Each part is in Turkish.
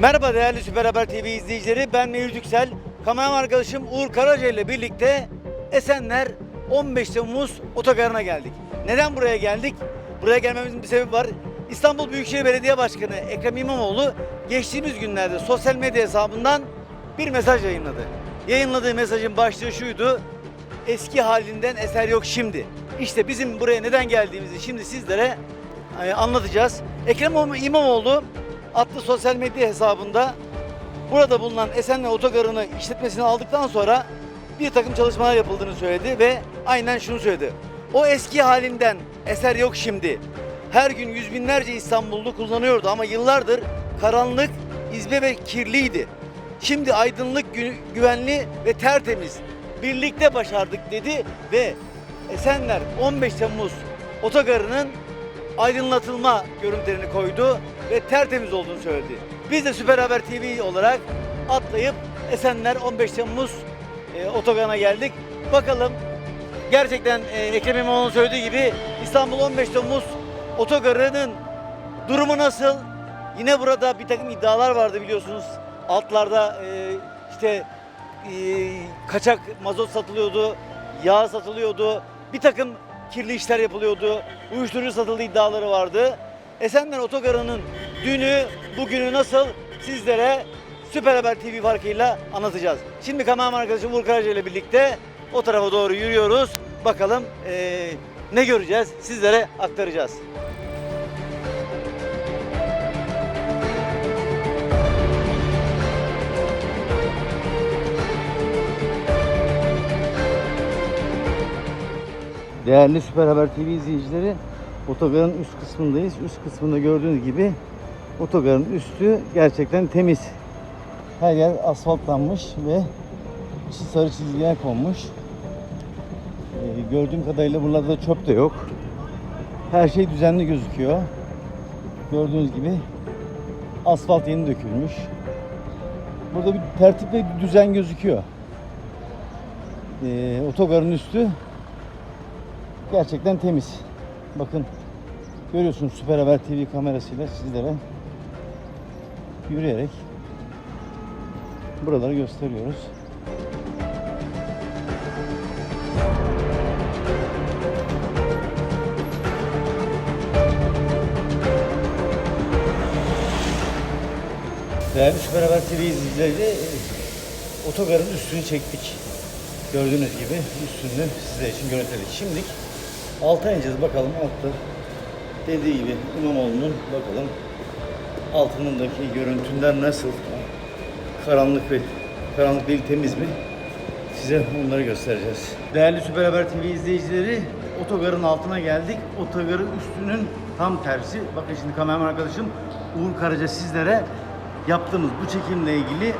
Merhaba değerli Süper Haber TV izleyicileri. Ben Mevlüt Yüksel. Kameraman arkadaşım Uğur Karaca ile birlikte Esenler 15 Temmuz otogarına geldik. Neden buraya geldik? Buraya gelmemizin bir sebebi var. İstanbul Büyükşehir Belediye Başkanı Ekrem İmamoğlu geçtiğimiz günlerde sosyal medya hesabından bir mesaj yayınladı. Yayınladığı mesajın başlığı şuydu. Eski halinden eser yok şimdi. İşte bizim buraya neden geldiğimizi şimdi sizlere e, anlatacağız. Ekrem İmamoğlu adlı sosyal medya hesabında burada bulunan Esenler Otogarı'nı işletmesine aldıktan sonra bir takım çalışmalar yapıldığını söyledi ve aynen şunu söyledi. O eski halinden eser yok şimdi. Her gün yüz binlerce İstanbullu kullanıyordu ama yıllardır karanlık, izbe ve kirliydi. Şimdi aydınlık, gü- güvenli ve tertemiz. Birlikte başardık dedi ve Esenler 15 Temmuz otogarının aydınlatılma görüntülerini koydu ve tertemiz olduğunu söyledi. Biz de Süper Haber TV olarak atlayıp Esenler 15 Temmuz e, otogarına geldik. Bakalım gerçekten e, Ekrem İmamoğlu'nun söylediği gibi İstanbul 15 Temmuz otogarının durumu nasıl? Yine burada bir takım iddialar vardı biliyorsunuz. Altlarda e, işte e, kaçak mazot satılıyordu, yağ satılıyordu, bir takım kirli işler yapılıyordu, uyuşturucu satıldığı iddiaları vardı. Esenler Otogarı'nın dünü, bugünü nasıl sizlere Süper Haber TV farkıyla anlatacağız. Şimdi kameraman arkadaşım Uğur Karaca ile birlikte o tarafa doğru yürüyoruz. Bakalım eee, ne göreceğiz sizlere aktaracağız. Değerli Süper Haber TV izleyicileri, otogarın üst kısmındayız. Üst kısmında gördüğünüz gibi otogarın üstü gerçekten temiz. Her yer asfaltlanmış ve sarı çizgiler konmuş. Ee, gördüğüm kadarıyla buralarda da çöp de yok. Her şey düzenli gözüküyor. Gördüğünüz gibi asfalt yeni dökülmüş. Burada bir tertip ve bir düzen gözüküyor. Ee, otogarın üstü gerçekten temiz. Bakın görüyorsunuz Süper Haber TV kamerasıyla sizlere yürüyerek buraları gösteriyoruz. Değerli Süper Haber TV izleyicileri e, otogarın üstünü çektik. Gördüğünüz gibi üstünü sizler için görüntüledik. Şimdilik alta ineceğiz bakalım altta dediği gibi İmamoğlu'nun bakalım altındaki görüntüler nasıl? Karanlık ve karanlık değil temiz mi? Size onları göstereceğiz. Değerli Süper Haber TV izleyicileri otogarın altına geldik. Otogarın üstünün tam tersi. Bakın şimdi kameraman arkadaşım Uğur Karaca sizlere yaptığımız bu çekimle ilgili e,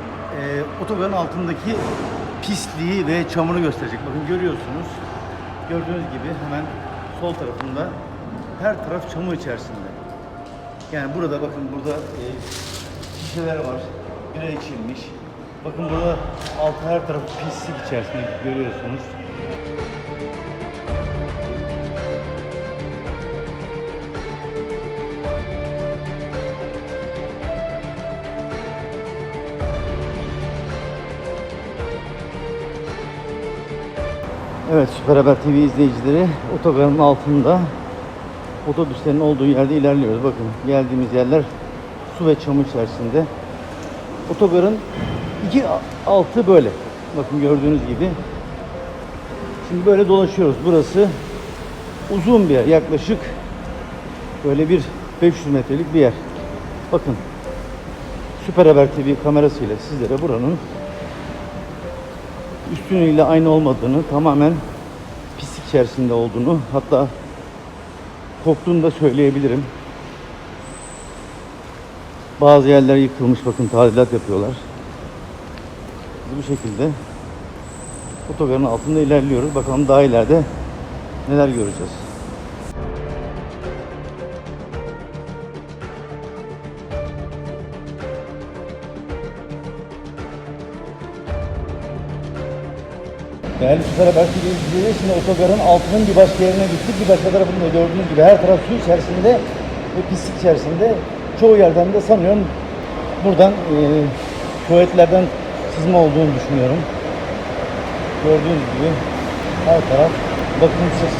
otogarın altındaki pisliği ve çamuru gösterecek. Bakın görüyorsunuz. Gördüğünüz gibi hemen sol tarafında her taraf çamur içerisinde. Yani burada bakın burada e, şişeler var. Bira içilmiş. Bakın burada altı her tarafı pislik içerisinde görüyorsunuz. Evet Süper Haber TV izleyicileri otogarın altında otobüslerin olduğu yerde ilerliyoruz. Bakın geldiğimiz yerler su ve çamur içerisinde. Otogarın iki altı böyle. Bakın gördüğünüz gibi. Şimdi böyle dolaşıyoruz. Burası uzun bir yer. Yaklaşık böyle bir 500 metrelik bir yer. Bakın Süper Haber TV kamerasıyla sizlere buranın üstünüyle aynı olmadığını, tamamen pislik içerisinde olduğunu, hatta koktuğunu da söyleyebilirim. Bazı yerler yıkılmış, bakın tadilat yapıyorlar. Bu şekilde otogarın altında ilerliyoruz. Bakalım daha ileride neler göreceğiz. Değerli Haber TV izleyicileri, şimdi otogarın altının bir başka yerine gittik. Bir başka tarafında gördüğünüz gibi her taraf su içerisinde ve pislik içerisinde. Çoğu yerden de sanıyorum Buradan e, tuvaletlerden sızma olduğunu düşünüyorum. Gördüğünüz gibi her taraf bakımsız.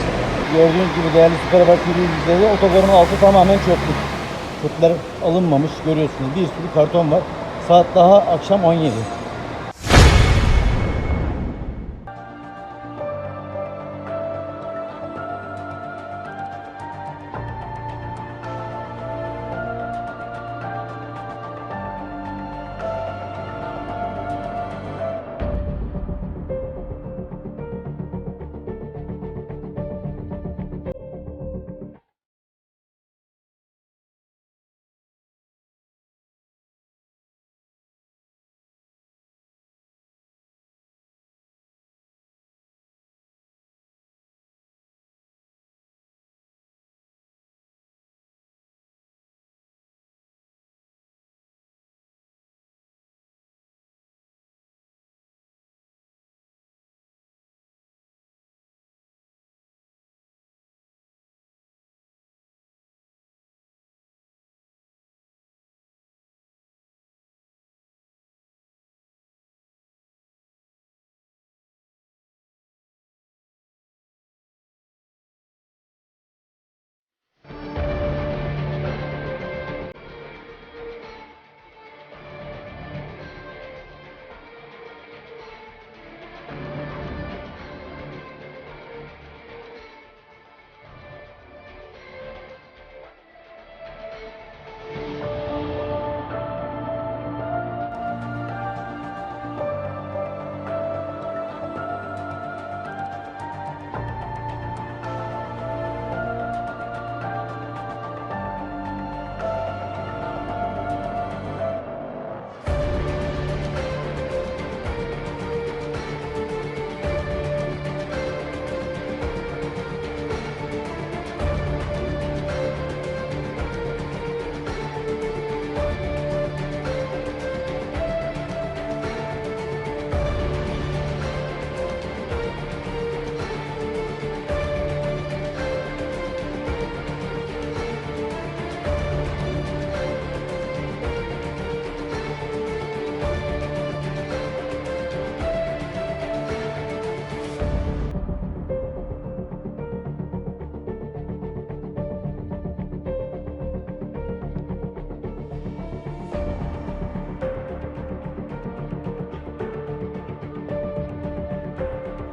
Gördüğünüz gibi değerli Süper Haber TV izleyicileri otogarın altı tamamen çöplük. Çöpler alınmamış görüyorsunuz. Bir sürü karton var. Saat daha akşam 17.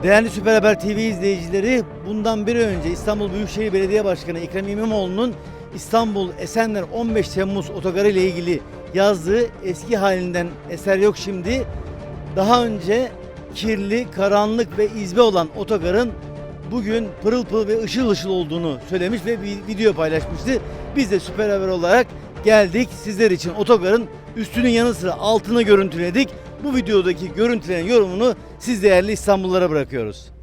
Değerli Süper Haber TV izleyicileri, bundan bir önce İstanbul Büyükşehir Belediye Başkanı Ekrem İmamoğlu'nun İstanbul Esenler 15 Temmuz otogarı ile ilgili yazdığı eski halinden eser yok şimdi. Daha önce kirli, karanlık ve izbe olan otogarın bugün pırıl pırıl ve ışıl ışıl olduğunu söylemiş ve bir video paylaşmıştı. Biz de Süper Haber olarak geldik sizler için otogarın üstünün yanı sıra altını görüntüledik. Bu videodaki görüntülerin yorumunu siz değerli İstanbullulara bırakıyoruz.